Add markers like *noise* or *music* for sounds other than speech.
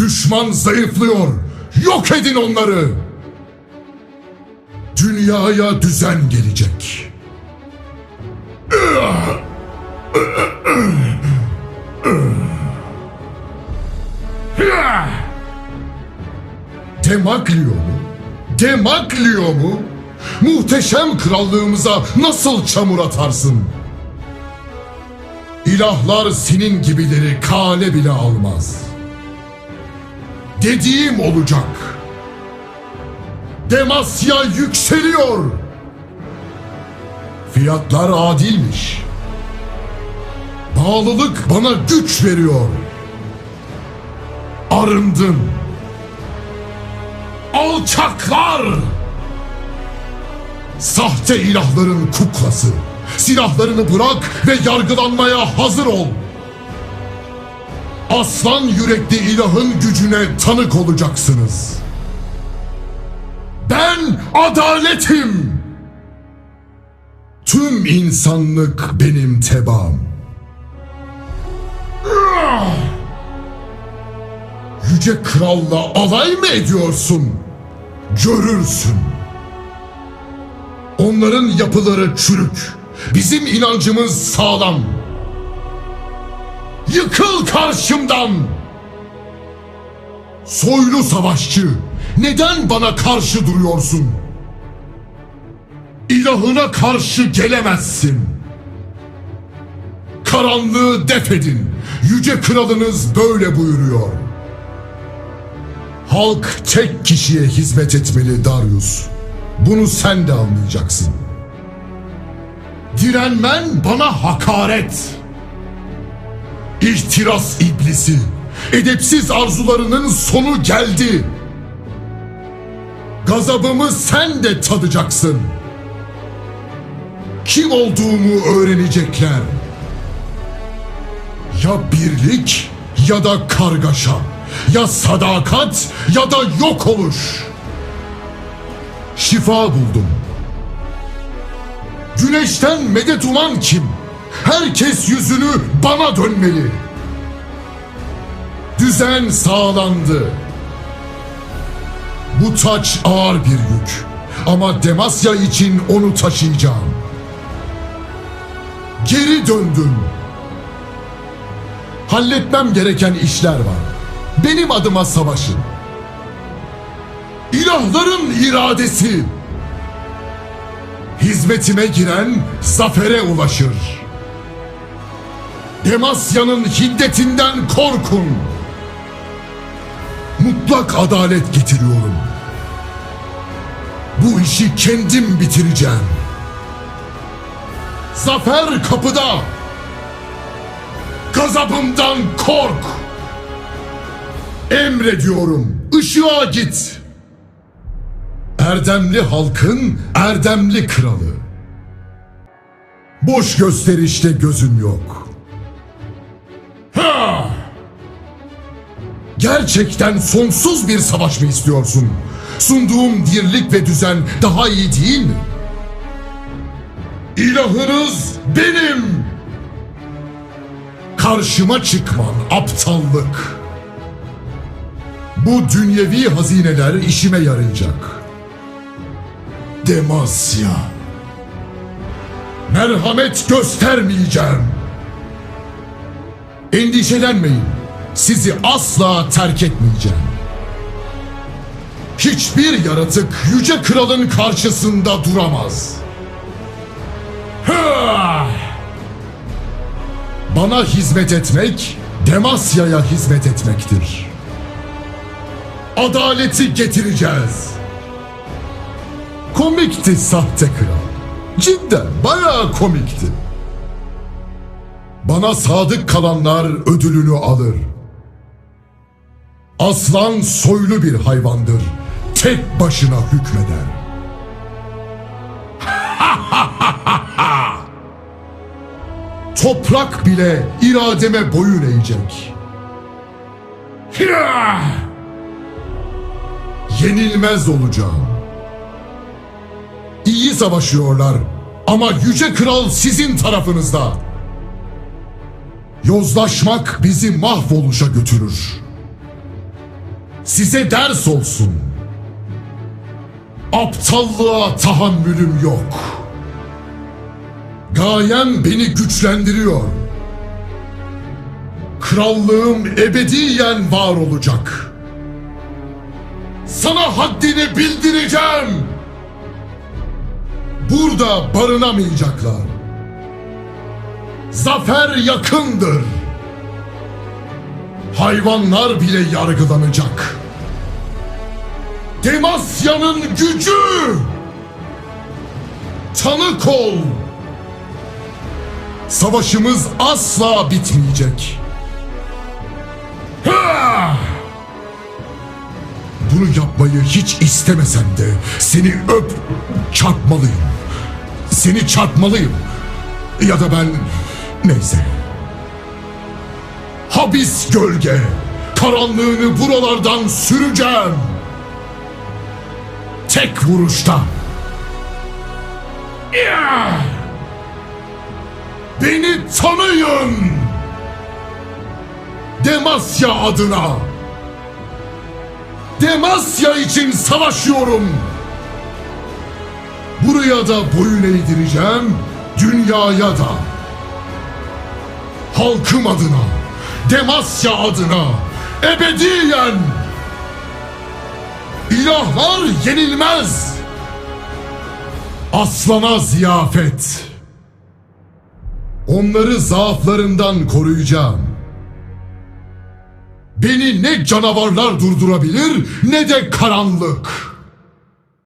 Düşman zayıflıyor. Yok edin onları. Dünyaya düzen gelecek. Demaklio mu? Demaklio mu? Muhteşem krallığımıza nasıl çamur atarsın? İlahlar senin gibileri kale bile almaz. Dediğim olacak. Demasya yükseliyor. Fiyatlar adilmiş. Bağlılık bana güç veriyor. Arındın. Alçaklar! Sahte ilahların kuklası. Silahlarını bırak ve yargılanmaya hazır ol. Aslan yürekli ilahın gücüne tanık olacaksınız. Ben adaletim. Tüm insanlık benim tebaam. Yüce kralla alay mı ediyorsun? Görürsün. Onların yapıları çürük. Bizim inancımız sağlam. Yıkıl karşımdan. Soylu savaşçı, neden bana karşı duruyorsun? İlahına karşı gelemezsin. Karanlığı def edin. Yüce kralınız böyle buyuruyor. Halk tek kişiye hizmet etmeli Darius. Bunu sen de anlayacaksın. Direnmen bana hakaret. İhtiras iblisi. Edepsiz arzularının sonu geldi. Gazabımı sen de tadacaksın. Kim olduğumu öğrenecekler. Ya birlik ya da kargaşa. Ya sadakat ya da yok oluş. Şifa buldum. Güneşten medet uman kim? Herkes yüzünü bana dönmeli. Düzen sağlandı. Bu taç ağır bir yük. Ama Demasya için onu taşıyacağım. Geri döndüm. Halletmem gereken işler var. Benim adıma savaşın. İlahların iradesi. Hizmetime giren zafere ulaşır. Demasya'nın hiddetinden korkun. Mutlak adalet getiriyorum. Bu işi kendim bitireceğim. Zafer kapıda. Gazabımdan kork. Emrediyorum. Işığa git. Erdemli halkın erdemli kralı. Boş gösterişte gözüm yok. Gerçekten sonsuz bir savaş mı istiyorsun? Sunduğum dirlik ve düzen daha iyi değil mi? İlahınız benim. Karşıma çıkman aptallık. Bu dünyevi hazineler işime yarayacak. Demasya. Merhamet göstermeyeceğim. Endişelenmeyin. Sizi asla terk etmeyeceğim. Hiçbir yaratık yüce kralın karşısında duramaz. Hıah! Bana hizmet etmek, Demasya'ya hizmet etmektir. Adaleti getireceğiz. Komikti sahte kral. Cidden bayağı komikti. Bana sadık kalanlar ödülünü alır. Aslan soylu bir hayvandır. Tek başına hükmeder. *laughs* Toprak bile irademe boyun eğecek. *laughs* Yenilmez olacağım. İyi savaşıyorlar ama yüce kral sizin tarafınızda. Yozlaşmak bizi mahvoluşa götürür. Size ders olsun. Aptallığa tahammülüm yok. Gayem beni güçlendiriyor. Krallığım ebediyen var olacak. Sana haddini bildireceğim. Burada barınamayacaklar. Zafer yakındır. Hayvanlar bile yargılanacak. Demasya'nın gücü! Tanık ol! Savaşımız asla bitmeyecek. Ha! Bunu yapmayı hiç istemesem de seni öp çarpmalıyım. Seni çarpmalıyım. Ya da ben neyse. Habis gölge. Karanlığını buralardan süreceğim. Tek vuruşta. Beni tanıyın. Demasya adına. Demasya için savaşıyorum. Buraya da boyun eğdireceğim, dünyaya da. Halkım adına, Demasya adına, ebediyen. İlahlar yenilmez. Aslana ziyafet. Onları zaaflarından koruyacağım. Beni ne canavarlar durdurabilir ne de karanlık.